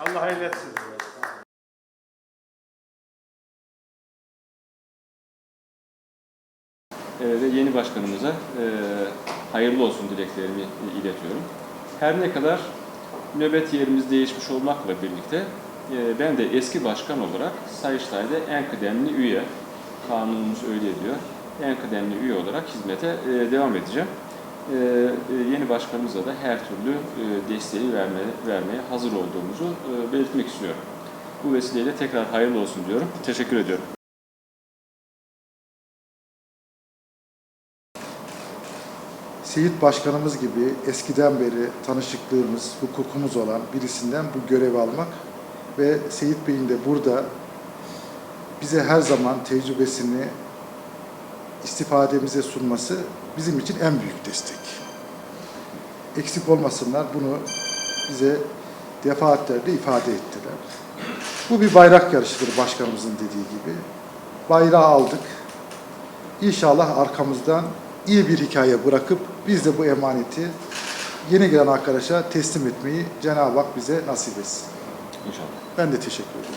Allah eylesin. ve yeni başkanımıza e, hayırlı olsun dileklerimi iletiyorum. Her ne kadar nöbet yerimiz değişmiş olmakla birlikte e, ben de eski başkan olarak Sayıştay'da en kıdemli üye, kanunumuz öyle diyor, en kıdemli üye olarak hizmete e, devam edeceğim. E, yeni başkanımıza da her türlü desteği vermeye, vermeye hazır olduğumuzu belirtmek istiyorum. Bu vesileyle tekrar hayırlı olsun diyorum. Teşekkür ediyorum. Seyit Başkanımız gibi eskiden beri tanışıklığımız, hukukumuz olan birisinden bu görevi almak ve Seyit Bey'in de burada bize her zaman tecrübesini istifademize sunması bizim için en büyük destek. Eksik olmasınlar bunu bize defaatlerle ifade ettiler. Bu bir bayrak yarışıdır başkanımızın dediği gibi. Bayrağı aldık. İnşallah arkamızdan iyi bir hikaye bırakıp biz de bu emaneti yeni gelen arkadaşa teslim etmeyi Cenab-ı Hak bize nasip etsin. İnşallah. Ben de teşekkür ederim.